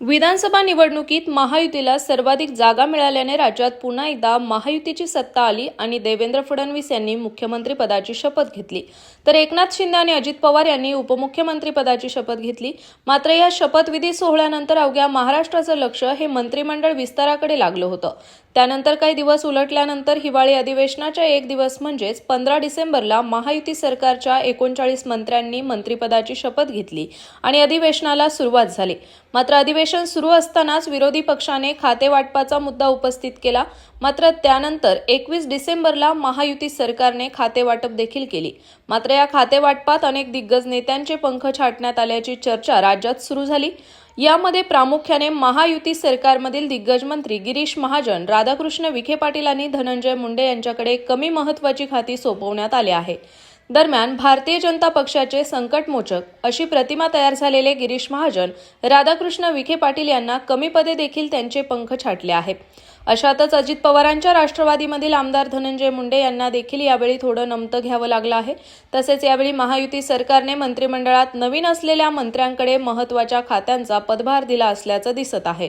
विधानसभा निवडणुकीत महायुतीला सर्वाधिक जागा मिळाल्याने राज्यात पुन्हा एकदा महायुतीची सत्ता आली आणि देवेंद्र फडणवीस यांनी मुख्यमंत्रीपदाची शपथ घेतली. तर एकनाथ शिंदे आणि अजित पवार यांनी उपमुख्यमंत्रीपदाची शपथ घेतली. मात्र या शपथविधी सोहळ्यानंतर अवघ्या महाराष्ट्राचं लक्ष हे मंत्रिमंडळ विस्ताराकडे लागलं होतं. त्यानंतर काही दिवस उलटल्यानंतर हिवाळी अधिवेशनाच्या एक दिवस म्हणजेच पंधरा डिसेंबरला महायुती सरकारच्या एकोणचाळीस मंत्र्यांनी मंत्रिपदाची शपथ घेतली आणि अधिवेशनाला सुरुवात झाली. मात्र अधिवेशन सुरू असतानाच विरोधी पक्षाने खातेवाटपाचा मुद्दा उपस्थित केला. मात्र त्यानंतर एकवीस डिसेंबरला महायुती सरकारने खातेवाटप देखील केली. मात्र या खातेवाटपात अनेक दिग्गज नेत्यांचे पंख छाटण्यात आल्याची चर्चा राज्यात सुरू झाली. यामध्ये प्रामुख्याने महायुती सरकारमधील दिग्गज मंत्री गिरीश महाजन राधाकृष्ण विखे पाटील आणि धनंजय मुंडे यांच्याकडे कमी महत्वाची खाती सोपवण्यात आली आहे दरम्यान भारतीय जनता पक्षाचे संकटमोचक अशी प्रतिमा तयार झालेले गिरीश महाजन राधाकृष्ण विखे पाटील यांना कमी पदे देखील त्यांचे पंख छाटले आहेत. अशातच अजित पवारांच्या राष्ट्रवादीमधील आमदार धनंजय मुंडे यांना देखील यावेळी थोडं नमतं घ्यावं लागलं आहे. तसेच यावेळी महायुती सरकारने मंत्रिमंडळात नवीन असलेल्या मंत्र्यांकडे महत्त्वाच्या खात्यांचा पदभार दिला असल्याचं दिसत आहे.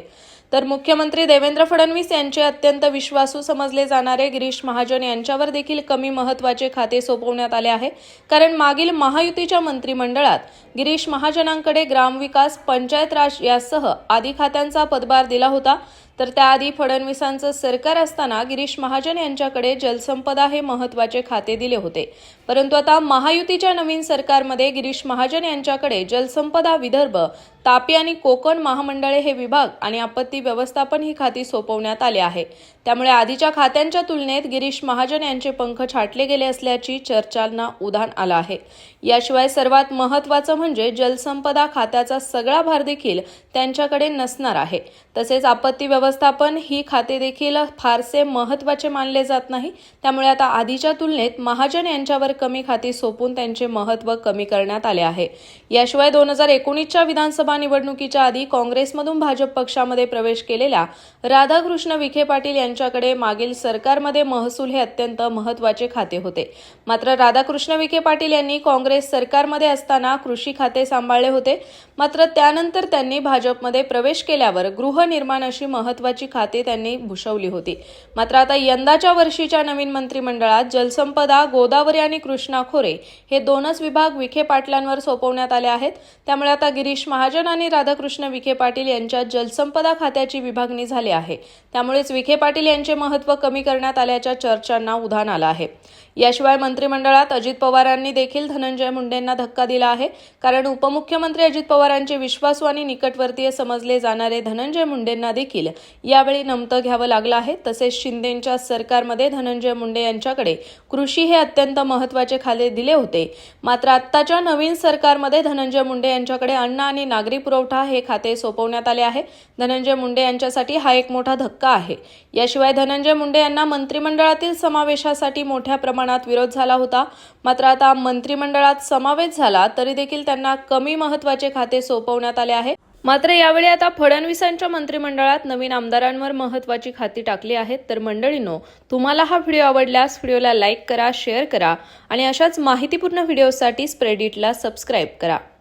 तर मुख्यमंत्री देवेंद्र फडणवीस यांचे अत्यंत विश्वासू समजले जाणारे गिरीश महाजन यांच्यावर देखील कमी महत्त्वाचे खाते सोपवण्यात आले आहे कारण मागील महायुतीच्या मंत्रिमंडळात गिरीश महाजनांकडे ग्रामविकास पंचायत राज यासह आदी खात्यांचा पदभार दिला होता. तर त्याआधी फडणवीसांचं सरकार असताना गिरीश महाजन यांच्याकडे जलसंपदा हे महत्त्वाचे खाते दिले होते. परंतु आता महायुतीच्या नवीन सरकारमध्ये गिरीश महाजन यांच्याकडे जलसंपदा विदर्भ तापी आणि कोकण महामंडळे हे विभाग आणि आपत्ती व्यवस्थापन ही खाती सोपवण्यात आले आहे. त्यामुळे आधीच्या खात्यांच्या तुलनेत गिरीश महाजन यांचे पंख छाटले गेले असल्याची चर्चांना उधाण आलं आहे. याशिवाय सर्वात महत्वाचं म्हणजे जलसंपदा खात्याचा सगळा भार देखील त्यांच्याकडे नसणार आहे. तसेच आपत्ती व्यवस्थापन ही खाते देखील फारसे महत्त्वाचे मानले जात नाही. त्यामुळे आता आधीच्या तुलनेत महाजन यांच्यावर कमी खाती सोपून त्यांचे महत्त्व कमी करण्यात आले आहे. याशिवाय दोन हजार एकोणीसच्या विधानसभा निवडणुकीच्या आधी काँग्रेसमधून भाजप पक्षामध्ये प्रवेश केलेल्या राधाकृष्ण विखे पाटील यांच्याकडे मागील सरकारमध्ये महसूल हे अत्यंत महत्त्वाचे खाते होते. मात्र राधाकृष्ण विखे पाटील यांनी काँग्रेस सरकारमध्ये असताना कृषी खाते सांभाळले होते. मात्र त्यानंतर त्यांनी भाजपमध्ये प्रवेश केल्यावर गृहनिर्माण अशी महत्वाची खाते त्यांनी भूषवली होती. मात्र आता यंदाच्या वर्षीच्या नवीन मंत्रिमंडळात जलसंपदा गोदावरी आणि कृष्णा खोरे हे दोनच विभाग विखे पाटलांवर सोपवण्यात आले आहेत. त्यामुळे आता गिरीश महाजन आणि राधाकृष्ण विखे पाटील यांच्या जलसंपदा खात्याची विभागणी झाली आहे. त्यामुळेच विखे पाटील यांचे महत्त्व कमी करण्यात आल्याच्या चर्चांना उधाण आलं आहे. याशिवाय मंत्रिमंडळात अजित पवारांनी देखील धनंजय मुंडेंना धक्का दिला आहे. कारण उपमुख्यमंत्री अजित पवारांचे विश्वासू आणि निकटवर्तीय समजले जाणारे धनंजय मुंडेंना देखील यावेळी नमतं घ्यावं लागलं आहे. तसेच शिंदेंच्या सरकारमध्ये धनंजय मुंडे यांच्याकडे कृषी हे अत्यंत महत्त्वाचे खाते दिले होते. मात्र आत्ताच्या नवीन सरकारमध्ये धनंजय मुंडे यांच्याकडे अन्न आणि नागरी पुरवठा हे खाते सोपवण्यात आले आहे. धनंजय मुंडे यांच्यासाठी हा एक मोठा धक्का आहे. याशिवाय धनंजय मुंडे यांना मंत्रिमंडळातील समावेशासाठी मोठ्या प्रमाणात विरोध झाला होता. मात्र आता मंत्रिमंडळात समावेश झाला तरी देखील त्यांना कमी महत्त्वाचे खाते सोपवण्यात आले आहे. मात्र यावेळी आता फडणवीसांच्या मंत्रिमंडळात नवीन आमदारांवर महत्वाची खाती टाकली आहेत. तर मंडळींनो तुम्हाला हा व्हिडिओ आवडल्यास व्हिडिओला लाईक करा शेअर करा आणि अशाच माहितीपूर्ण व्हिडिओसाठी स्प्रेडिटला सबस्क्राईब करा.